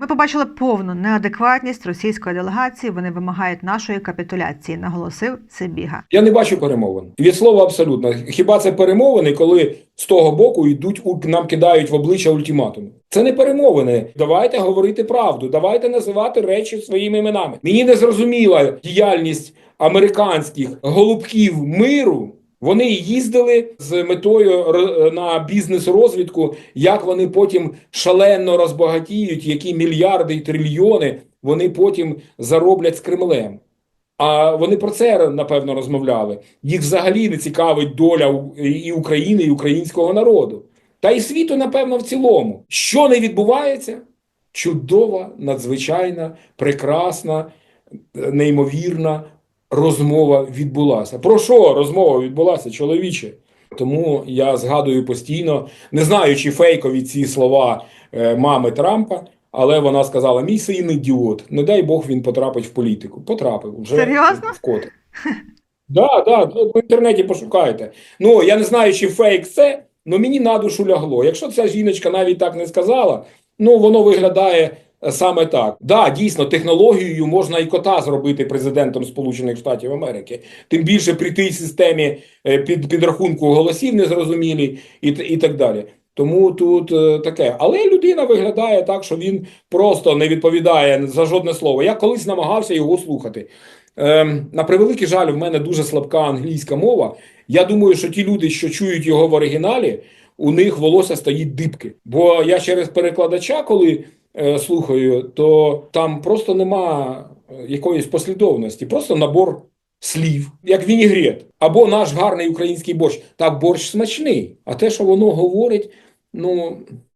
Ми побачили повну неадекватність російської делегації. Вони вимагають нашої капітуляції, наголосив Сибіга. Я не бачу перемовин. Від слова абсолютно. Хіба це перемовини, коли з того боку йдуть нам кидають в обличчя ультиматуми? Це не перемовини. Давайте говорити правду. Давайте називати речі своїми іменами. Мені не зрозуміла діяльність американських голубків миру. Вони їздили з метою на бізнес-розвідку, як вони потім шалено розбагатіють, які мільярди і трильйони вони потім зароблять з Кремлем. А вони про це напевно розмовляли. Їх взагалі не цікавить доля і України, і українського народу. Та й світу, напевно, в цілому. Що не відбувається? Чудова, надзвичайна, прекрасна, неймовірна розмова відбулася. Про що розмова відбулася, чоловіче? Тому я згадую постійно, не знаю, чи фейкові ці слова е, мами Трампа, але вона сказала: мій син ідіот. Не дай Бог він потрапить в політику. Потрапив вже Серйозно? вкотре. Да, да, в інтернеті пошукайте. Ну я не знаю, чи фейк це, але мені на душу лягло. Якщо ця жіночка навіть так не сказала, ну воно виглядає саме так. Да, дійсно, технологією можна і кота зробити президентом Сполучених Штатів Америки. Тим більше при тій системі е, під підрахунку голосів незрозумілі і, і так далі. Тому тут е, таке. Але людина виглядає так, що він просто не відповідає за жодне слово. Я колись намагався його слухати. Ем, на превеликий жаль, в мене дуже слабка англійська мова. Я думаю, що ті люди, що чують його в оригіналі, у них волосся стоїть дибки. Бо я через перекладача, коли е, слухаю, то там просто нема е, якоїсь послідовності, просто набор слів, як вінігрет. Або наш гарний український борщ. Так, борщ смачний. А те, що воно говорить, ну